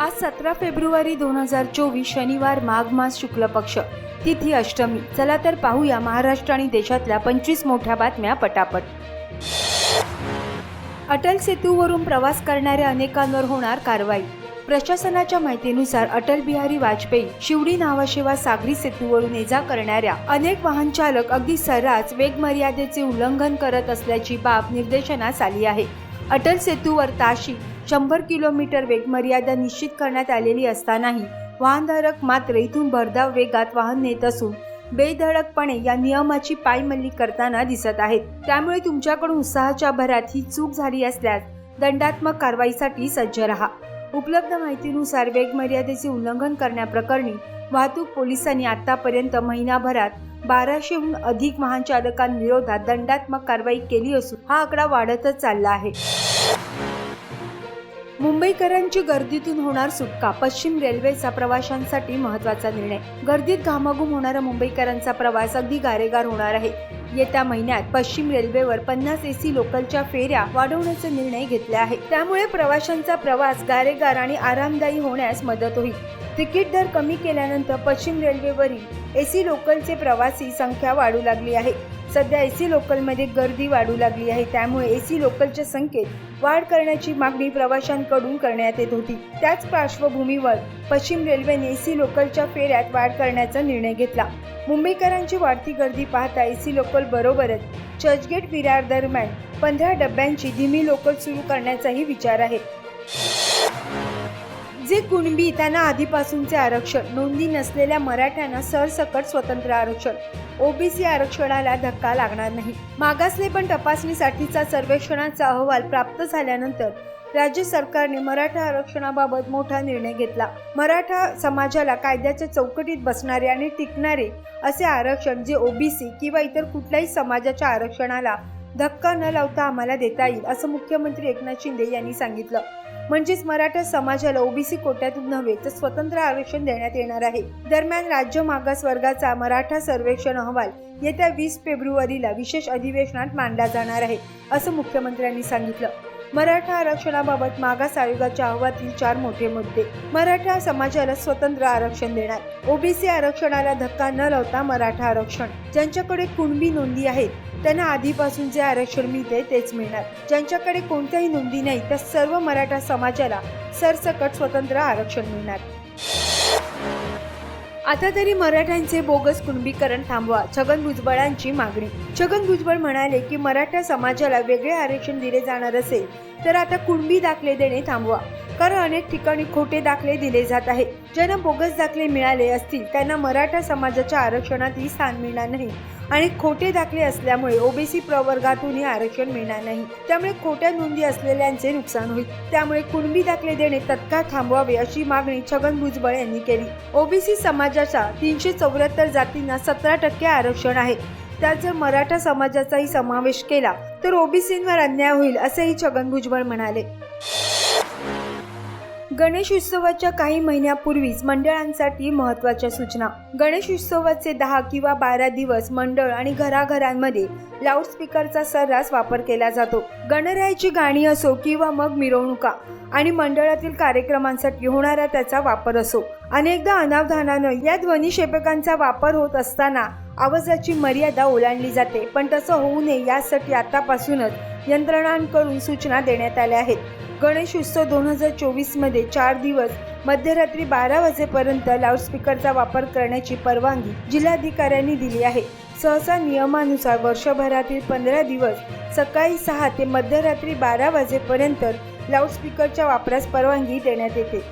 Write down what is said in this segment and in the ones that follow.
आज सतरा फेब्रुवारी दोन हजार चोवीस शनिवार माघ मास शुक्ल पक्ष तिथी अष्टमी. चला तर पाहूया महाराष्ट्र आणि देशातल्या पंचवीस मोठ्या बातम्या पटापट. अटल सेतूवरून प्रवास करणाऱ्या अनेकांवर होणार कारवाई. प्रशासनाच्या माहितीनुसार अटल बिहारी वाजपेयी शिवडी नावाशिवा सागरी सेतूवरून ये जा करणाऱ्या अनेक वाहन चालक अगदी सर्रास वेग मर्यादेचे उल्लंघन करत असल्याची बाब निर्देशनास आली आहे. अटल सेतूवर ताशी शंभर किलोमीटर वेग मर्यादा निश्चित करण्यात आलेली असतानाही वाहनधारक मात्र इथून भरधाव वेगात वाहन नेत असून बेधडकपणे या नियमाची पायमल्ली करताना दिसत आहेत. त्यामुळे तुमच्याकडून उत्साहाच्या भरात ही चूक झाली असल्यास दंडात्मक कारवाईसाठी सज्ज रहा. उपलब्ध माहितीनुसार वेग मर्यादेचे उल्लंघन करण्याप्रकरणी वाहतूक पोलिसांनी आतापर्यंत महिनाभरात बाराशेहून अधिक वाहन चालकांविरोधात दंडात्मक कारवाई केली असून हा आकडा वाढतच चालला आहे. मुंबईकरांची गर्दीतून होणार सुटका. पश्चिम रेल्वेचा प्रवाशांसाठी महत्त्वाचा निर्णय. गर्दीत घामाघूम होणारा मुंबईकरांचा प्रवास अगदी गारेगार होणार आहे. येत्या महिन्यात पश्चिम रेल्वेवर पन्नास एसी लोकलच्या फेऱ्या वाढवण्याचा निर्णय घेतला आहे. त्यामुळे प्रवाशांचा प्रवास गारेगार आणि आरामदायी होण्यास मदत होईल. तिकीट दर कमी केल्यानंतर पश्चिम रेल्वेवरील एसी लोकलचे प्रवासी संख्या वाढू लागली आहे. सध्या ए सी लोकलमध्ये गर्दी वाढू लागली आहे. त्यामुळे ए सी लोकलच्या संख्येत वाढ करण्याची मागणी प्रवाशांकडून करण्यात येत होती. त्याच पार्श्वभूमीवर पश्चिम रेल्वेने ए सी लोकलच्या फेऱ्यात वाढ करण्याचा निर्णय घेतला. मुंबईकरांची वाढती गर्दी पाहता एसी लोकल बरोबरच चर्चगेट विरार दरम्यान पंधरा डब्यांची धीमी लोकल सुरू करण्याचाही विचार आहे. जे कुणबी त्यांना आधीपासूनचे आरक्षण नोंदी नसलेल्या मराठ्यांना सरसकट स्वतंत्र आरक्षण. ओबीसी आरक्षणाला धक्का लागणार नाही. मागासले पण तपासणीसाठीचा सर्वेक्षणाचा अहवाल प्राप्त झाल्यानंतर राज्य सरकारने मराठा आरक्षणाबाबत मोठा निर्णय घेतला. मराठा समाजाला कायद्याच्या चौकटीत बसणारे आणि टिकणारे असे आरक्षण जे ओबीसी किंवा इतर कुठल्याही समाजाच्या आरक्षणाला धक्का न लावता आम्हाला देता येईल असं मुख्यमंत्री एकनाथ शिंदे यांनी सांगितलं. म्हणजेच मराठा समाजाला ओबीसी कोट्यातून नव्हे तर स्वतंत्र आरक्षण देण्यात येणार आहे. दरम्यान राज्य मागास वर्गाचा मराठा सर्वेक्षण अहवाल येत्या वीस फेब्रुवारीला विशेष अधिवेशनात मांडला जाणार आहे असं मुख्यमंत्र्यांनी सांगितलं. मराठा आरक्षणाबाबत मागास आयोगाच्या अहवालातील चार मोठे मुद्दे. मराठा समाजाला स्वतंत्र आरक्षण देणार. ओबीसी आरक्षणाला धक्का न लावता मराठा आरक्षण. ज्यांच्याकडे कुणबी नोंदी आहेत त्यांना आधीपासून जे आरक्षण मिळते तेच मिळणार. ज्यांच्याकडे कोणत्याही नोंदी नाही त्या सर्व मराठा समाजाला सरसकट स्वतंत्र आरक्षण मिळणार. आता तरी मराठ्यांचे बोगस कुणबीकरण थांबवा छगन भुजबळांची मागणी. छगन भुजबळ म्हणाले की मराठा समाजाला वेगळे आरक्षण दिले जाणार असेल तर आता कुणबी दाखले देणे थांबवा. कारण अनेक ठिकाणी खोटे दाखले दिले जात आहे ज्यांना बोगस दाखले मिळाले असतील त्यांना मराठा समाजाच्या आरक्षणातही स्थान मिळणार नाही. आणि खोटे दाखले असल्यामुळे ओबीसी प्रवर्गातूनही आरक्षण मिळणार नाही. त्यामुळे खोट्या नोंदी असलेल्यांचे नुकसान होईल. त्यामुळे कुणबी दाखले देणे तत्काळ थांबवावे अशी मागणी छगन भुजबळ यांनी केली. ओबीसी समाजाच्या तीनशे चौऱ्याहत्तर जातींना सतरा टक्के आरक्षण आहे. त्यात जर मराठा समाजाचाही समावेश केला तर ओबीसींवर अन्याय होईल असेही छगन भुजबळ म्हणाले. गणेश उत्सवाच्या काही महिन्यापूर्वीच मंडळांसाठी महत्त्वाच्या सूचना. गणेश उत्सवाचे दहा किंवा बारा दिवस मंडळ आणि घराघरांमध्ये लाऊडस्पीकरचा सर्रास वापर केला जातो. गणरायाची गाणी असो किंवा मग मिरवणुका आणि मंडळातील कार्यक्रमांसाठी होणारा त्याचा वापर असो. अनेकदा अनावधानानं या ध्वनिक्षेपकांचा वापर होत असताना आवाजाची मर्यादा ओलांडली जाते. पण तसं होऊ नये यासाठी आतापासूनच यंत्रणांकडून सूचना देण्यात आल्या आहेत. गणेश उत्सव दोन हजार चोवीसमध्ये चार दिवस मध्यरात्री बारा वाजेपर्यंत लाऊडस्पीकरचा वापर करण्याची परवानगी जिल्हाधिकाऱ्यांनी दिली आहे. सहसा नियमानुसार वर्षभरातील पंधरा दिवस सकाळी सहा ते मध्यरात्री बारा वाजेपर्यंत लाऊडस्पीकरच्या वापरास परवानगी देण्यात येते.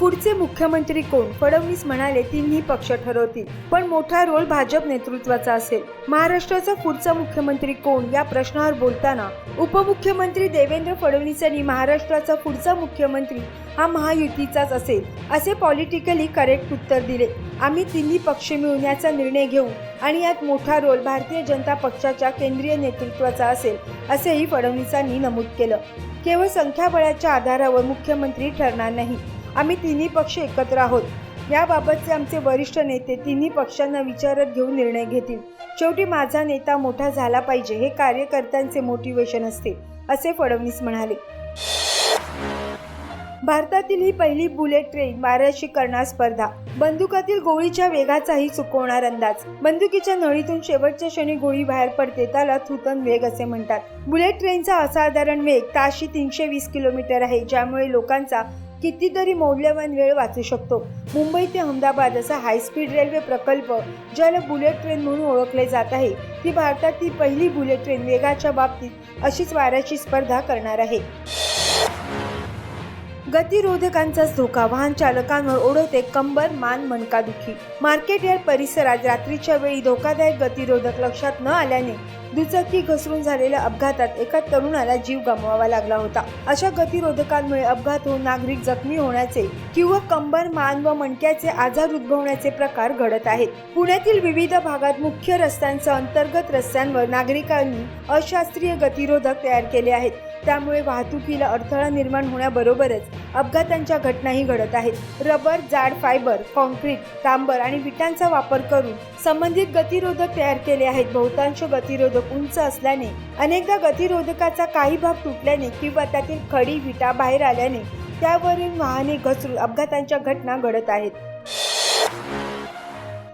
पुढचे मुख्यमंत्री कोण? फडणवीस म्हणाले तिन्ही पक्ष ठरवतील. पण मोठा रोल भाजप नेतृत्वाचा असेल. महाराष्ट्राचा पुढचा मुख्यमंत्री कोण? या प्रश्नावर बोलताना उपमुख्यमंत्री देवेंद्र फडणवीस यांनी महाराष्ट्राचा पुढचा मुख्यमंत्री हा महायुतीचाच असेल असे पॉलिटिकली करेक्ट उत्तर दिले. आम्ही तिन्ही पक्ष मिळून याचा निर्णय घेऊ आणि यात मोठा रोल भारतीय जनता पक्षाच्या केंद्रीय नेतृत्वाचा असेल असेही फडणवीसांनी नमूद केलं. केवळ संख्याबळाच्या आधारावर मुख्यमंत्री ठरणार नाही. आम्ही तिन्ही पक्ष एकत्र आहोत. याबाबतचे आमचे वरिष्ठ नेते तिन्ही पक्षांना विचारत घेऊन निर्णय घेतील. शेवटी माझा नेता मोठा झाला पाहिजे हे कार्यकर्त्यांचे मोटिवेशन असते असे फडणवीस म्हणाले. भारतातील ही पहिली बुलेट ट्रेन महाराष्ट्री करणार स्पर्धा. बंदुकातील गोळीच्या वेगाचाही चुकवणार अंदाज. बंदुकीच्या नळीतून शेवटच्या क्षणी गोळी बाहेर पडते त्याला थुतन वेग असे म्हणतात. बुलेट ट्रेनचा असाधारण वेग ताशी तीनशे वीस किलोमीटर आहे ज्यामुळे लोकांचा कितीतरी मौल्यवान वेळ वाचू शकतो. मुंबई ते अहमदाबाद असा हायस्पीड रेल्वे प्रकल्प ज्याला बुलेट ट्रेन म्हणून ओळखले जात आहे ती भारतातील पहिली बुलेट ट्रेन वेगाच्या बाबतीत अशीच वाऱ्याची स्पर्धा करणार आहे. गतिरोधकांचाच धोका. वाहन चालकांवर ओढवते कंबर मान मणकादुखी मार्केट यार्ड परिसरात रात्रीच्या वेळी धोकादायक गतिरोधक लक्षात न आल्याने दुचाकी घसरून झालेल्या अपघातात एका तरुणाला जीव गमवावा लागला होता. अशा गतिरोधकांमुळे अपघात होऊन नागरिक जखमी होण्याचे किंवा कंबर मान व मणक्याचे आजार उद्भवण्याचे प्रकार घडत आहेत. पुण्यातील विविध भागात मुख्य रस्त्यांसह अंतर्गत रस्त्यांवर नागरिकांनी अशास्त्रीय गतिरोधक तयार केले आहेत. त्यामुळे वाहतुकीला अडथळा निर्माण होण्याबरोबरच अपघातांच्या घटनाही घडत आहेत. रबर जाड फायबर कॉन्क्रीट तांबर आणि विटांचा वापर करून संबंधित गतिरोधक तयार केले आहेत. बहुतांश गतिरोधक उंच असल्याने अनेकदा गतिरोधकाचा काही भाग तुटल्याने किंवा त्यातील खडी विटा बाहेर आल्याने त्यावरील वाहने घसरून अपघातांच्या घटना घडत आहेत.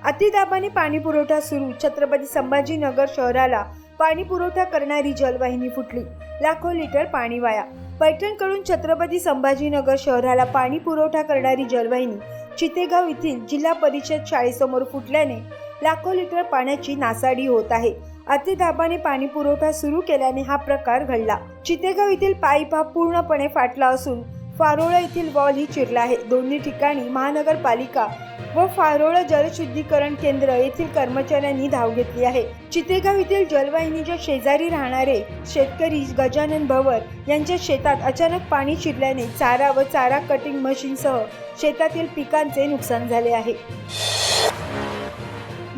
अतिदाबाने पाणी पुरवठा सुरू छत्रपती संभाजीनगर शहराला पाणी पुरवठा करणारी जलवाहिनी फुटली. लाखो लिटर पाणी वाया. पैठणकडून छत्रपती संभाजीनगर शहराला पाणी पुरवठा करणारी जलवाहिनी चितेगाव येथील जिल्हा परिषद शाळेसमोर फुटल्याने लाखो लिटर पाण्याची नासाडी होत आहे. अतिदाबाने पाणी पुरवठा सुरू केल्याने हा प्रकार घडला. चितेगाव येथील पाईप हा पूर्णपणे फाटला असून फारोळा येथील वॉल ही चिरला आहे. दोन्ही ठिकाणी महानगरपालिका व फारोळ जलशुद्धीकरण केंद्र येथील कर्मचाऱ्यांनी धाव घेतली आहे. चितेगाव येथील जलवाहिनीच्या शेजारी राहणारे शेतकरी गजानन भवर यांच्या शेतात अचानक पाणी शिरल्याने चारा व चारा कटिंग मशीनसह शेतातील पिकांचे नुकसान झाले आहे.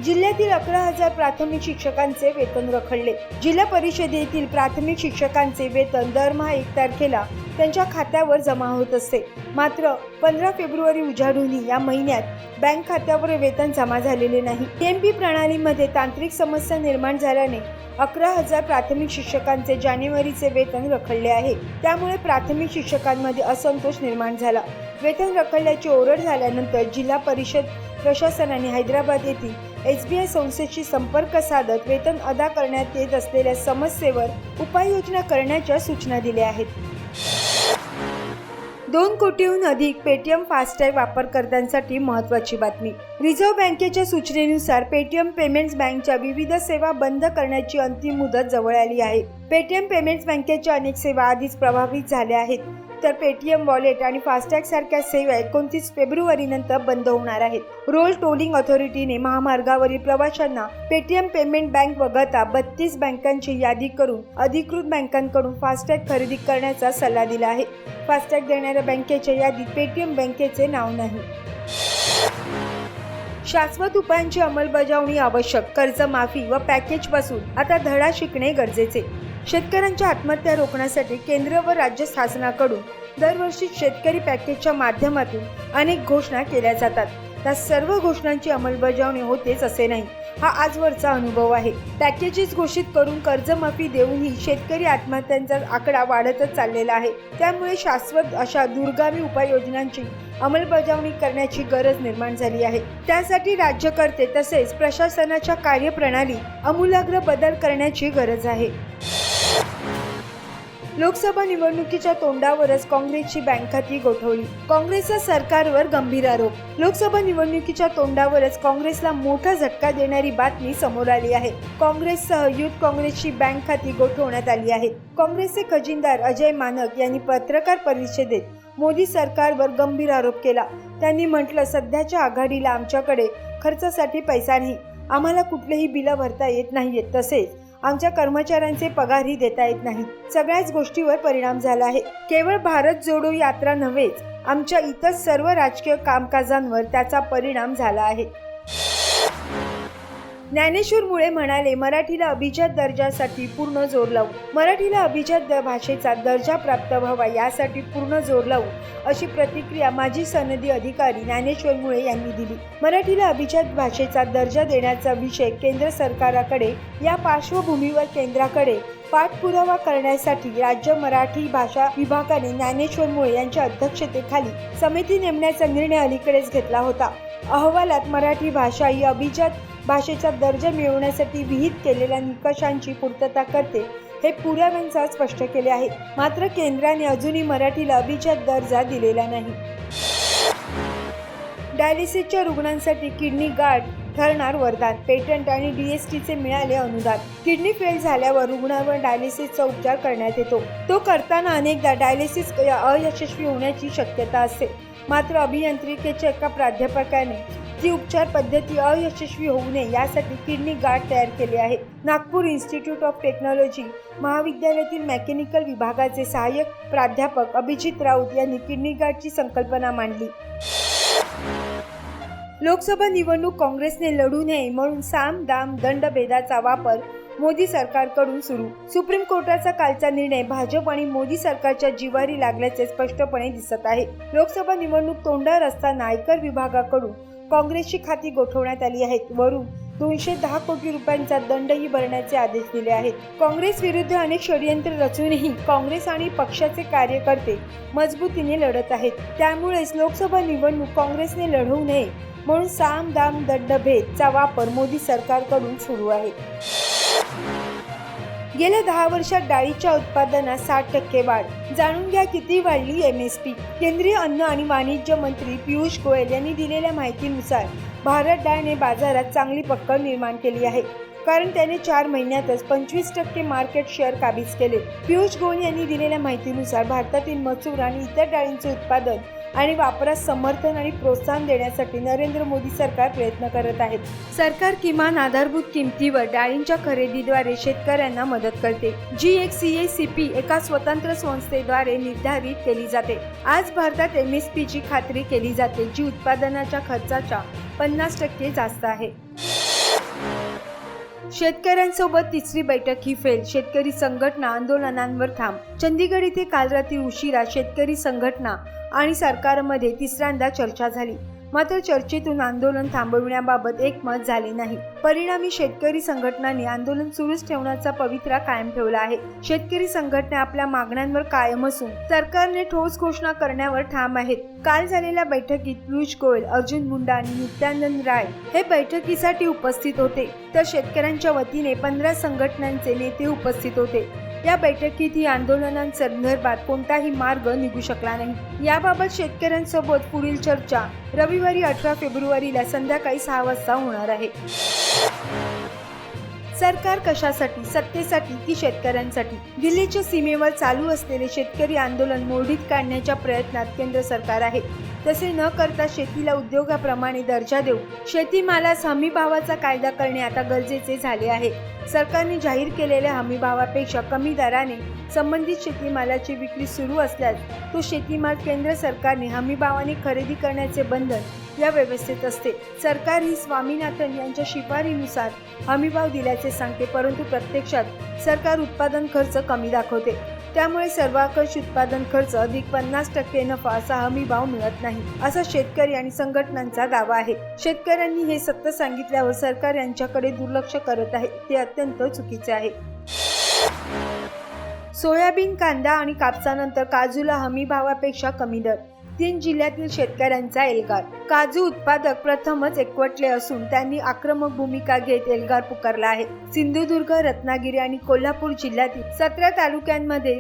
जिल्ह्यातील अकरा हजार प्राथमिक शिक्षकांचे वेतन रखडले. जिल्हा परिषदेतील प्राथमिक शिक्षकांचे वेतन दरमहा एक तारखेला त्यांच्या खात्यावर जमा होत असते. मात्र पंधरा फेब्रुवारी उजाडूनही या महिन्यात बँक खात्यावर वेतन जमा झालेले नाही. टीएमपी प्रणालीमध्ये तांत्रिक समस्या निर्माण झाल्याने अकरा हजार प्राथमिक शिक्षकांचे जानेवारीचे वेतन रखडले आहे. त्यामुळे प्राथमिक शिक्षकांमध्ये असंतोष निर्माण झाला. वेतन रखडल्याची ओरड झाल्यानंतर जिल्हा परिषद प्रशासनाने हैदराबाद येथील एस बी आय संस्थेशी संपर्क साधत वेतन अदा करण्यात येत असलेल्या समस्येवर उपाययोजना करण्याच्या सूचना दिल्या आहेत. दोन कोटीहून अधिक पेटीएम फास्टॅग वापरकर्त्यांसाठी महत्त्वाची बातमी. रिझर्व्ह बँकेच्या सूचनेनुसार पेटीएम पेमेंट्स बँकच्या विविध सेवा बंद करण्याची अंतिम मुदत जवळ आली आहे. पेटीएम पेमेंट्स बँकेच्या अनेक सेवा आधीच प्रभावित झाल्या आहेत. तर पेटीएम वॉलेट आणि फास्टॅग सारख्या सेवा एकोणतीस फेब्रुवारी नंतर बंद होणार आहेत. रोल टोलिंग ऑथॉरिटीने महामार्गावरील प्रवाशांना पेटीएम पेमेंट बँक वगळता बत्तीस बँकांची यादी करून अधिकृत बँकांकडून फास्टॅग खरेदी करण्याचा सल्ला दिला आहे. फास्टॅग देणाऱ्या बँकेच्या यादीत पेटीएम बँकेचे नाव नाही. शाश्वत उपायांची अंमलबजावणी आवश्यक. कर्जमाफी व पॅकेजपासून आता धडा शिकणे गरजेचे. शेतकऱ्यांच्या आत्महत्या रोखण्यासाठी केंद्र व राज्य शासनाकडून दरवर्षी शेतकरी पॅकेजच्या माध्यमातून अनेक घोषणा केल्या जातात. त्या सर्व घोषणांची अंमलबजावणी होतेच असे नाही. हा आजवरचा अनुभव आहे. पॅकेजेस घोषित करून कर्जमाफी देऊनही शेतकरी आत्महत्यांचा आकडा वाढतच चाललेला आहे. त्यामुळे शाश्वत अशा दूरगामी उपाययोजनांची अंमलबजावणी करण्याची गरज निर्माण झाली आहे. त्यासाठी राज्यकर्ते तसेच प्रशासनाच्या कार्यप्रणाली आमूलाग्र बदल करण्याची गरज आहे. लोकसभा निवडणुकीच्या तोंडावरच काँग्रेसची बँक खाती गोठवली. काँग्रेसचा सरकारवर गंभीर आरोप. लोकसभा निवडणुकीच्या तोंडावरच काँग्रेसला मोठा झटका देणारी बातमी समोर आली आहे. काँग्रेससह युथ काँग्रेसची बँक खाती गोठवण्यात आली आहेत काँग्रेसचे खजिनदार अजय मानक यांनी पत्रकार परिषदेत मोदी सरकारवर गंभीर आरोप केला. त्यांनी म्हटलं सध्याच्या आघाडीला आमच्याकडे खर्चासाठी पैसा नाही. आम्हाला कुठलेही बिलं भरता येत नाहीयेत तसेच आमच्या कर्मचाऱ्यांचे पगारही देता येत नाही. सगळ्याच गोष्टीवर परिणाम झाला आहे. केवळ भारत जोडो यात्रा नव्हेच आमच्या इतर सर्व राजकीय कामकाजांवर त्याचा परिणाम झाला आहे. ज्ञानेश्वर मुळे म्हणाले मराठीला अभिजात दर्जासाठी पूर्ण जोर लावू. मराठीला अभिजात द- भाषेचा दर्जा प्राप्त व्हावा यासाठी पूर्ण जोर लावू अशी प्रतिक्रिया माजी सनदी अधिकारी ज्ञानेश्वर मुळे यांनी दिली. मराठीला अभिजात भाषेचा दर्जा देण्याचा विषय केंद्र सरकाराकडे या पार्श्वभूमीवर केंद्राकडे पाठपुरावा करण्यासाठी राज्य मराठी भाषा विभागाने ज्ञानेश्वर मुळे यांच्या अध्यक्षतेखाली समिती नेमण्याचा निर्णय अलीकडेच घेतला होता. अहवालात मराठी भाषा ही अभिजात भाषेचा दर्जा मिळवण्यासाठी विहित केलेल्या निकषांची पूर्तता करते हे पुराव्यांसह स्पष्ट केले आहे. मात्र केंद्राने अजूनही मराठीला अभिजात दर्जा दिलेला नाही. डायलिसिसच्या रुग्णांसाठी किडनी गार्ड ठरणार वरदान. पेटंट आणि डीएसटीचे मिळाले अनुदान. किडनी फेल झाल्यावर रुग्णावर डायलिसिसचा उपचार करण्यात येतो. तो करताना अनेकदा डायलिसिस अयशस्वी होण्याची शक्यता असते. मात्र अभियांत्रिकेच्या एका प्राध्यापकाने ती उपचार पद्धती अयशस्वी होऊ नये यासाठी किडनी गार्ड तयार केले आहे नागपूर इन्स्टिट्यूट ऑफ टेक्नॉलॉजी महाविद्यालयातील मेकॅनिकल विभागाचे सहाय्यक प्राध्यापक अभिजित राऊत यांनी किडनी गार्डची संकल्पना मांडली. लोकसभा निवडणूक काँग्रेसने लढू नये म्हणून साम दाम दंड भेदाचा वापर मोदी सरकारकडून सुरू. सुप्रीम कोर्टाचा कालचा निर्णय भाजप आणि मोदी सरकारच्या जिवारी लागल्याचे स्पष्टपणे दिसत आहे. लोकसभा निवडणूक तोंडावर असताना आयकर विभागाकडून काँग्रेसची खाती गोठवण्यात आली आहेत. वरून दोनशे दहा कोटी रुपयांचा दंडही भरण्याचे आदेश दिले आहेत. काँग्रेस विरुद्ध अनेक षडयंत्र रचूनही काँग्रेस आणि पक्षाचे कार्यकर्ते मजबूतीने लढत आहेत. त्यामुळेच लोकसभा निवडणूक काँग्रेसने लढवू नये म्हणून साम दाम दंड भेदचा वापर मोदी सरकारकडून सुरू आहे. गेल्या दहा वर्षात डाळीच्या उत्पादनात साठ टक्के वाढ. जाणून घ्या किती वाढली एम एस पी केंद्रीय अन्न आणि वाणिज्य मंत्री पियुष गोयल यांनी दिलेल्या माहितीनुसार भारत डाळने बाजारात चांगली पक्कड निर्माण केली आहे. कारण त्याने चार महिन्यातच पंचवीस टक्के मार्केट शेअर काबीज केले. पियुष गोयल यांनी दिलेल्या माहितीनुसार भारतातील मसूर आणि इतर डाळींचे उत्पादन आणि वापरास समर्थन आणि प्रोत्साहन देण्यासाठी नरेंद्र मोदी सरकार प्रयत्न करत आहेत. सरकार किमान आधारभूत किमतीवर डाळींच्या खरेदीद्वारे शेतकऱ्यांना मदत करते. जी एक सी ए सी पी एका स्वतंत्र संस्थेद्वारे निर्धारित केली जाते. आज भारतात एम एस पी ची खात्री केली जाते जी उत्पादनाच्या खर्चाच्या पन्नास टक्के जास्त आहे. शेतकऱ्यांसोबत तिसरी बैठक ही फेल. शेतकरी संघटना आंदोलनांवर थांब चंदीगड इथे काल रात्री उशिरा शेतकरी संघटना आणि सरकारमध्ये तिसऱ्यांदा चर्चा झाली. मात्र चर्चेतून आंदोलन थांबविण्याबाबत एकमत झाले नाही. परिणामी शेतकरी संघटनांनी आंदोलन सुरूच ठेवण्याचा पवित्रा कायम ठेवला आहे. शेतकरी संघटना आपल्या मागण्यांवर कायम असून सरकारने ठोस घोषणा करण्यावर ठाम आहेत. काल झालेल्या बैठकीत पियुष गोयल अर्जुन मुंडा आणि नित्यानंद राय हे बैठकीसाठी उपस्थित होते. तर शेतकऱ्यांच्या वतीने पंधरा संघटनांचे नेते उपस्थित होते. या बैठकीत ही आंदोलनांसंदर्भात कोणताही मार्ग निघू शकला नाही. याबाबत शेतकऱ्यांसोबत पुढील चर्चा रविवारी अठरा फेब्रुवारीला संध्याकाळी सहा वाजता होणार आहे. सरकार कशासाठी सत्तेसाठी की शेतकऱ्यांसाठी? दिल्लीच्या सीमेवर चालू असलेले शेतकरी आंदोलन मोडीत काढण्याच्या प्रयत्नात केंद्र सरकार आहे. तसे न करता शेतीला उद्योगाप्रमाणे दर्जा देऊ शेतीमालास हमीभावाचा कायदा करणे आता गरजेचे झाले आहे. सरकारने जाहीर केलेल्या हमीभावापेक्षा कमी दराने संबंधित शेतीमालाची विक्री सुरू असल्यास तो शेतीमाल केंद्र सरकारने हमीभावाने खरेदी करण्याचे बंधन या व्यवस्थेत असते. सरकार ही स्वामीनाथन यांच्या शिफारीनुसार हमीभाव दिल्याचे सांगते परंतु प्रत्यक्षात सरकार उत्पादन खर्च कमी दाखवते. त्यामुळे सर्वांकष उत्पादन खर्च अधिक पन्नास टक्के नफा असा हमी भाव मिळत नाही असा शेतकरी आणि संघटनांचा दावा आहे. शेतकऱ्यांनी हे सत्य सांगितल्यावर सरकार यांच्याकडे दुर्लक्ष करत आहे. ते अत्यंत चुकीचे आहे. सोयाबीन कांदा आणि कापसानंतर काजूला हमी भावापेक्षा कमी दर तीन जिल्ह्यातील शेतकऱ्यांचा एल्गार. काजू उत्पादक प्रथमच एकवटले असून त्यांनी आक्रमक भूमिका घेत एल्गार पुकारला आहे. सिंधुदुर्ग रत्नागिरी आणि कोल्हापूर जिल्ह्यातील सतरा तालुक्यांमध्ये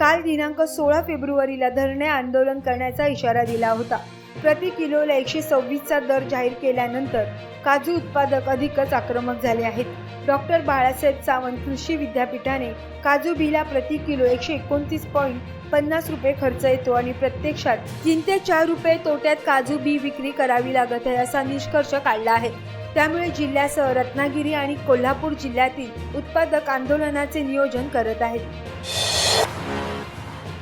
काल दिनांक सोळा फेब्रुवारीला धरणे आंदोलन करण्याचा इशारा दिला होता. प्रति किलोला एकशे सव्वीसचा दर जाहीर केल्यानंतर काजू उत्पादक अधिकच आक्रमक झाले आहेत. डॉक्टर बाळासाहेब सावंत कृषी विद्यापीठाने काजू बिला प्रति किलो एकशे एकोणतीस पॉईंट पन्नास रुपये खर्च येतो आणि प्रत्यक्षात तीन ते चार रुपये तोट्यात काजू बी विक्री करावी लागत आहे असा निष्कर्ष काढला आहे. त्यामुळे जिल्ह्यासह रत्नागिरी आणि कोल्हापूर जिल्ह्यातील उत्पादक आंदोलनाचे नियोजन करत आहेत.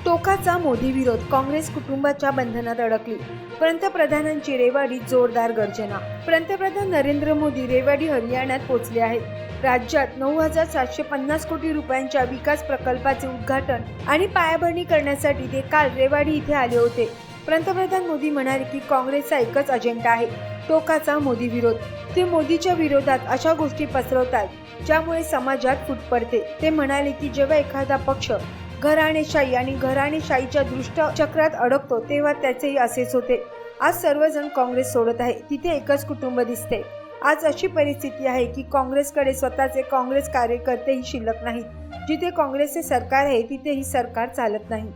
टोकाचा मोदी विरोध काँग्रेस कुटुंबाच्या बंधनात अडकली. पंतप्रधानांची रेवाडी जोरदार गर्जना. पंतप्रधान नरेंद्र मोदी रेवाडी हरियाणात पोहोचले आहेत. राज्यात नऊ हजार सातशे पन्नास कोटी रुपयांच्या विकास प्रकल्पाचे उद्घाटन आणि पायाभरणी करण्यासाठी ते काल रेवाडी इथे आले होते. पंतप्रधान मोदी म्हणाले की काँग्रेसचा एकच अजेंडा आहे टोकाचा मोदी विरोध. ते मोदीच्या विरोधात अशा गोष्टी पसरवतात ज्यामुळे समाजात फूट पडते. ते म्हणाले की जेव्हा एखादा पक्ष घराणेशाही आणि घराणेशाहीच्या दृष्ट चक्रात अडकतो तेव्हा त्याचेही असेच होते. आज सर्वजण काँग्रेस सोडत आहे. तिथे एकच कुटुंब दिसते. आज अशी परिस्थिती आहे की काँग्रेसकडे स्वतःचे काँग्रेस कार्यकर्तेही शिल्लक नाहीत. जिथे काँग्रेसचे सरकार आहे तिथेही सरकार चालत नाही.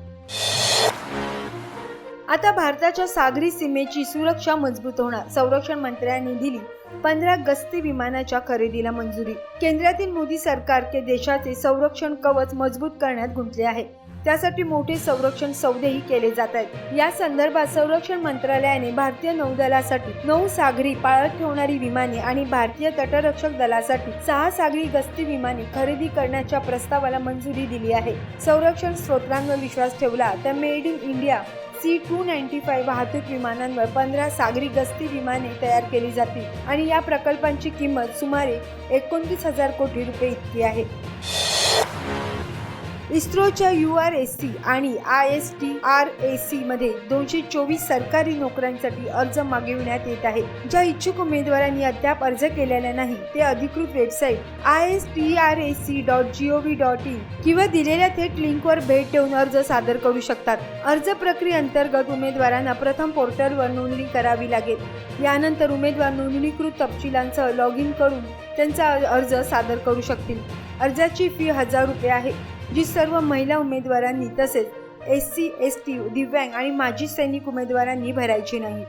आता भारताच्या सागरी सीमेची सुरक्षा मजबूत होणार संरक्षण मंत्र्यांनी दिली. पंधरा गस्ती विमानाच्या खरेदीला मंजुरी. केंद्रातील मोदी सरकार के देशाचे संरक्षण कवच मजबूत करण्यात गुंतले आहे. त्यासाठी मोठे संरक्षण सौदेही केले जात आहेत. या संदर्भात संरक्षण मंत्रालयाने भारतीय नौदलासाठी नऊ सागरी पाळत ठेवणारी विमाने आणि भारतीय तटरक्षक दलासाठी सहा सागरी गस्ती विमाने खरेदी करण्याच्या प्रस्तावाला मंजुरी दिली आहे. संरक्षण स्रोतांवर विश्वास ठेवला तर made in India C two ninety five वाहतूक विमानांवर पंधरा सागरी गस्ती विमाने तयार केली जातील आणि या प्रकल्पांची किंमत सुमारे एकोणतीस हजार कोटी रुपये इतकी आहे. इस्रोच्या यू आर एस सी आणि I S T R A C मध्ये दोनशे चोवीस सरकारी नोकऱ्यांसाठी अर्ज मागविण्यात येत आहे ज्या इच्छुक उमेदवारांनी अद्याप अर्ज केलेला नाही ते अधिकृत website I S T R A C dot G O V dot in किंवा दिलेल्या थेट लिंकवर भेट देऊन अर्ज सादर करू शकतात. अर्ज प्रक्रियेअंतर्गत उमेदवारांना प्रथम पोर्टलवर नोंदणी करावी लागेल. यानंतर उमेदवार नोंदणीकृत तपशिलांसह लॉग इन करून त्यांचा अर्ज सादर करू शकतील. अर्जाची फी हजार रुपये आहे. जी सर्व महिला उमेदवारांनी तसेच एस सी एस टी दिव्यांग आणि माजी सैनिक उमेदवारांनी भरायची नाही.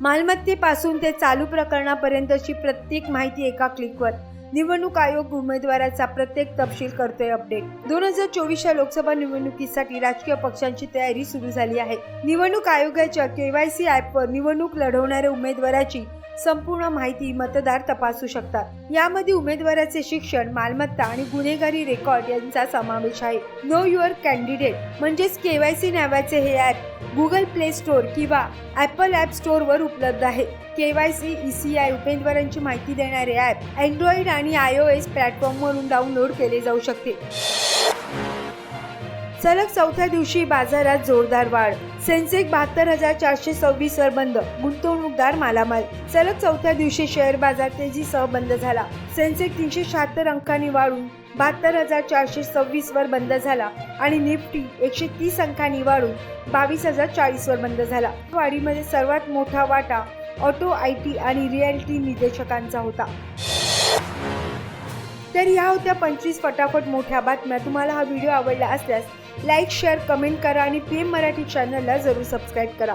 मालमत्तेपासून ते चालू प्रकरणापर्यंतची प्रत्येक माहिती एका क्लिकवर. निवडणूक आयोग उमेदवाराचा प्रत्येक तपशील करतोय अपडेट. दोन हजार चोवीसच्या लोकसभा निवडणुकीसाठी राजकीय पक्षांची तयारी सुरू झाली आहे. निवडणूक आयोगाच्या केवायसी ॲपवर निवडणूक लढवणाऱ्या उमेदवाराची संपूर्ण माहिती मतदार तपासू शकतात. यामध्ये उमेदवाराचे शिक्षण मालमत्ता आणि गुन्हेगारी रेकॉर्ड यांचा समावेश आहे. नो युअर कॅन्डिडेट म्हणजेच केवायसी नावाचे हे ॲप गुगल प्ले स्टोअर किंवा ॲपल ॲप स्टोअरवर उपलब्ध आहे. केवायसी आय उमेदवारांची माहिती देणारे ॲप अँड्रॉइड आणि आय ओ एस प्लॅटफॉर्मवरून डाउनलोड केले जाऊ शकते. सलग चौथ्या दिवशी बाजारात जोरदार वाढ. सेन्सेक्स बहात्तर हजार चारशे सव्वीस वर बंद. गुंतवणूकदार मालामाल. सलग चौथ्या दिवशी शेअर बाजार तेजीसह बंद झाला. सेन्सेक्स तीनशे शहात्तर अंकांनी वाढून बहात्तर हजार चारशे सव्वीस वर बंद झाला आणि निफ्टी एकशे तीस अंकांनी वाढून बावीस हजार चाळीस वर बंद झाला. वाढीमध्ये सर्वात मोठा वाटा ऑटो आय टी आणि रिअल्टी निर्देशकांचा होता. तर ह्या होत्या पंचवीस फटाफट मोठ्या बातम्या. तुम्हाला हा व्हिडिओ आवडला असल्यास लाईक शेअर कमेंट करा आणि पी एम मराठी चॅनलला जरूर सबस्क्राईब करा.